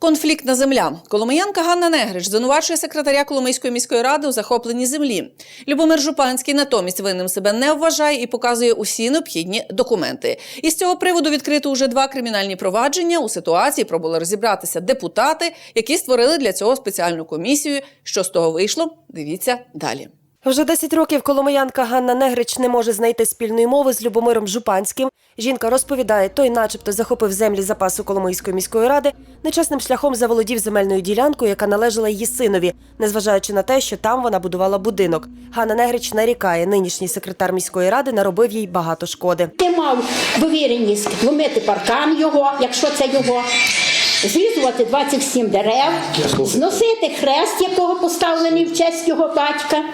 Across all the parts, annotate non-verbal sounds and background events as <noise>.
Конфліктна земля. Коломиянка Ганна Негрич звинувачує секретаря Коломийської міської ради у захопленні землі. Любомир Жупанський натомість винним себе не вважає і показує усі необхідні документи. І з цього приводу відкрито уже два кримінальні провадження. У ситуації пробували розібратися депутати, які створили для цього спеціальну комісію. Що з того вийшло? Дивіться далі. Вже 10 років коломиянка Ганна Негрич не може знайти спільної мови з Любомиром Жупанським. Жінка розповідає, той, начебто, захопив землі запасу Коломийської міської ради, нечесним шляхом заволодів земельною ділянкою, яка належала її синові, незважаючи на те, що там вона будувала будинок. Ганна Негрич нарікає, нинішній секретар міської ради наробив їй багато шкоди. Ти мав довіреність ломити паркан його, якщо це його, зрізувати 27 дерев, зносити хрест, якого поставлений в честь його батька,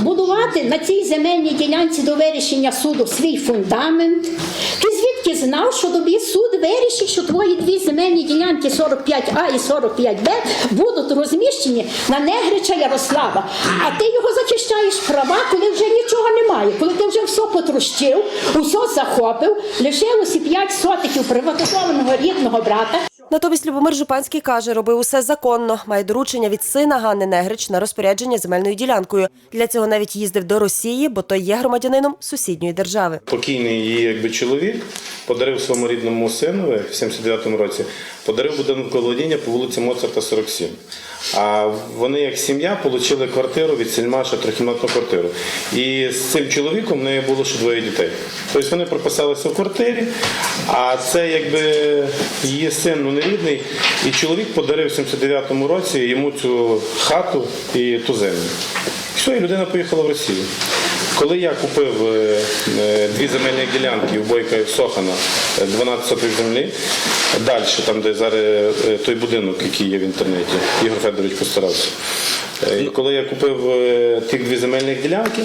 будувати на цій земельній ділянці до вирішення суду свій фундамент. Ти звідки знав, що тобі суд вирішить, що твої дві земельні ділянки 45А і 45Б будуть розміщені на Негрича Ярослава, а ти його захищаєш права, коли вже нічого немає, коли ти вже все потрощив, усе захопив, лишилося 5 сотиків приватизованого рідного брата. Натомість Любомир Жупанський каже, робив усе законно. Має доручення від сина Ганни Негрич на розпорядження земельною ділянкою. Для цього навіть їздив до Росії, бо той є громадянином сусідньої держави. Покійний її якби чоловік подарив своєму рідному синові в 79-му році, подарив будинок володіння по вулиці Моцарта, 47. А вони, як сім'я, отримали квартиру від сільмаша, трьохкімнатну квартиру. І з цим чоловіком в неї було ще двоє дітей. Тобто вони прописалися в квартирі, а це якби її син ну, рідний, і чоловік подарив в 79-му році йому цю хату і ту землю. Все, і людина поїхала в Росію. Коли я купив е, е, дві земельні ділянки у Бойка і в Сохана, е, 12 сотих землі, далі, там, де зараз е, той будинок, який є в інтернеті, Ігор Федорович постарався. Е, І коли я купив е, тих дві земельних ділянки,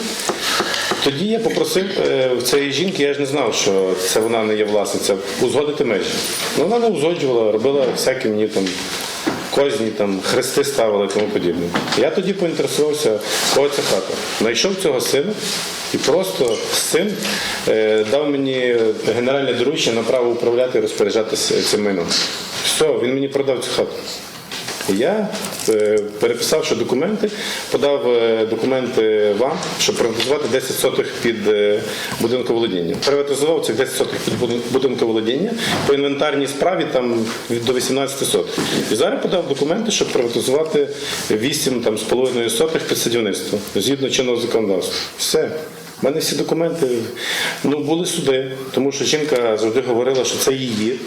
тоді я попросив е, в цієї жінки, я ж не знав, що це вона не є власниця, узгодити межі. Ну, вона не узгоджувала, робила всякі мені там козні, там, хрести ставили тому подібне. Я тоді поінтересувався, кого ця хата. Знайшов цього сина і просто син е, дав мені генеральне доручення на право управляти і розпоряджатися цим майном. Все, він мені продав цю хату. Я, е, переписавши документи, подав е, документи вам, щоб приватизувати 10 сотих під е, будинковолодіння. Приватизував цих 10 сотих під будин- будинковолодіння по інвентарній справі там до 18 сотих. І зараз подав документи, щоб приватизувати 8 там, з половиною сотих під садівництво згідно чинного законодавства. Все. У мене всі документи ну, були суди, тому що жінка завжди говорила, що це її.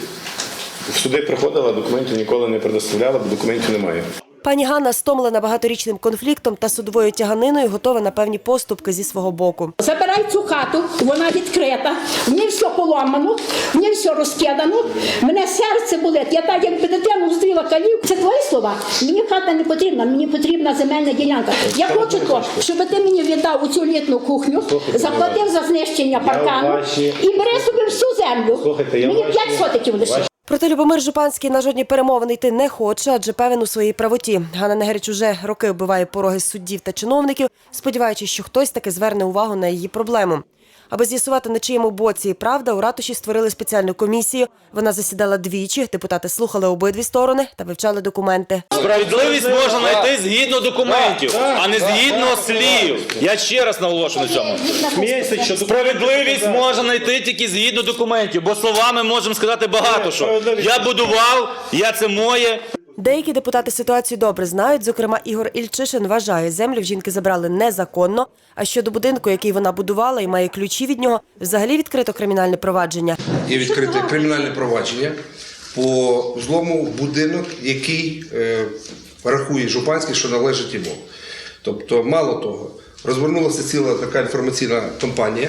В суди приходила, документів ніколи не предоставляла, бо документів немає. Пані Ганна стомлена багаторічним конфліктом та судовою тяганиною, готова на певні поступки зі свого боку. Забирай цю хату, вона відкрита, в ній все поламано, в ній все розкидано. Мене серце болить. Я так якби дитину зустріла калів. Це твої слова. Мені хата не потрібна, мені потрібна земельна ділянка. Я хочу то, щоб ти мені віддав у цю літну кухню, заплатив за знищення паркану і бери собі всю землю. Мені 5 сотиків лише. Проте Любомир Жупанський на жодні перемовини йти не хоче, адже певен у своїй правоті. Ганна Негерич уже роки вбиває пороги суддів та чиновників, сподіваючись, що хтось таки зверне увагу на її проблему. Аби з'ясувати, на чиєму боці і правда, у ратуші створили спеціальну комісію. Вона засідала двічі. Депутати слухали обидві сторони та вивчали документи. Справедливість можна знайти згідно документів, а не згідно слів. Я ще раз наголошую на цьому. Справедливість можна знайти тільки згідно документів, бо словами можемо сказати багато що. Я будував, я це моє. Деякі депутати ситуацію добре знають. Зокрема, Ігор Ільчишин вважає, землю в жінки забрали незаконно. А щодо будинку, який вона будувала і має ключі від нього, взагалі відкрито кримінальне провадження. Є відкрите кримінальне провадження по злому будинок, який е, рахує Жупанський, що належить йому. Тобто, мало того, розвернулася ціла така інформаційна кампанія.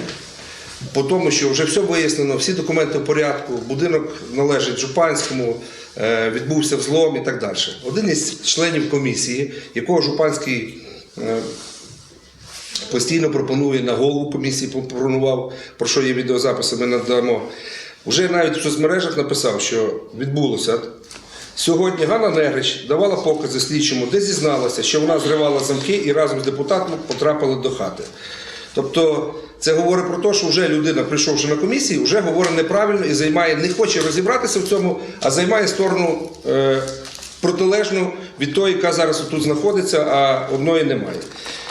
По тому, що вже все вияснено, всі документи в порядку, будинок належить Жупанському, відбувся взлом і так далі. Один із членів комісії, якого Жупанський е, постійно пропонує на голову комісії, пропонував, про що є відеозаписи, ми надамо. Вже навіть в соцмережах написав, що відбулося. Сьогодні Ганна Негрич давала покази слідчому, де зізналася, що вона зривала замки і разом з депутатом потрапила до хати. Тобто це говорить про те, що вже людина, прийшовши на комісію, вже говорить неправильно і займає, не хоче розібратися в цьому, а займає сторону е, протилежну від тої, яка зараз тут знаходиться, а одної немає.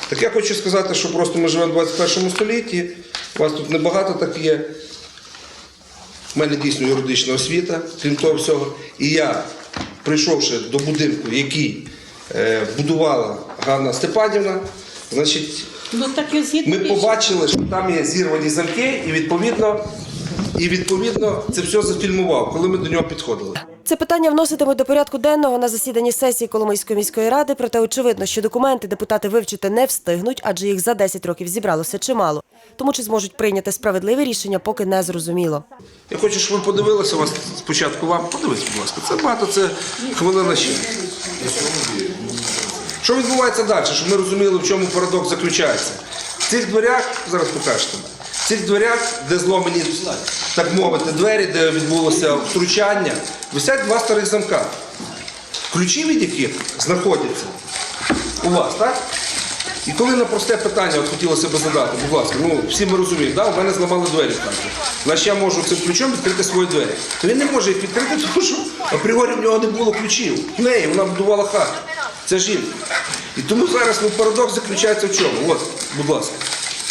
Так я хочу сказати, що просто ми живемо в 21 столітті, у вас тут небагато так є. У мене дійсно юридична освіта, крім того всього. І я, прийшовши до будинку, який е, будувала Ганна Степанівна, значить, Ну так і згідно ми рішення. побачили, що там є зірвані замки, і відповідно, і відповідно це все зафільмував, коли ми до нього підходили. Це питання вноситимуть до порядку денного на засіданні сесії Коломийської міської ради. Проте очевидно, що документи депутати вивчити не встигнуть, адже їх за 10 років зібралося чимало. Тому чи зможуть прийняти справедливе рішення, поки не зрозуміло. Я хочу, щоб ви подивилися вас спочатку вам. Подивіться, будь ласка, це багато, це хвилина ще. Що відбувається далі, щоб ми розуміли, в чому парадокс заключається. В цих дверях, зараз покажете, в цих дверях, де зломані, так мовити, двері, де відбулося втручання, висять два старих замка. Ключі від яких знаходяться у вас, так? І коли на просте питання от хотілося б задати, будь ласка, ну всі ми розуміємо, да, у мене зламали двері в. Значить я можу цим ключом відкрити свої двері. То він не може їх відкрити, <laughs> тому що апріорі в нього не було ключів. В неї вона будувала хату. Це жінка. І тому зараз ну, парадокс заключається в чому? От, будь ласка.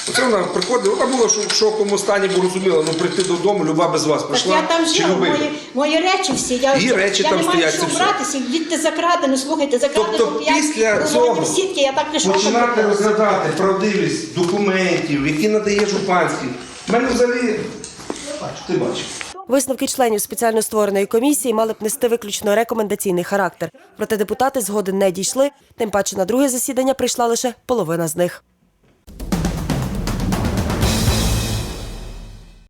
Оце вона приходила, вона була в шоковому стані, бо розуміла, ну прийти додому, люба без вас Так прийшла. я там жила, мої, мої речі всі. Я, Її речі я там не маю стоять, що це все. братися, відти закрадено, слухайте, закрадено Тобто п'ять після рулонів цього сітки, я так пішла. починати розглядати правдивість документів, які надає Жупанський. У мене взагалі, ти бачиш. Висновки членів спеціально створеної комісії мали б нести виключно рекомендаційний характер. Проте депутати згоди не дійшли, тим паче на друге засідання прийшла лише половина з них.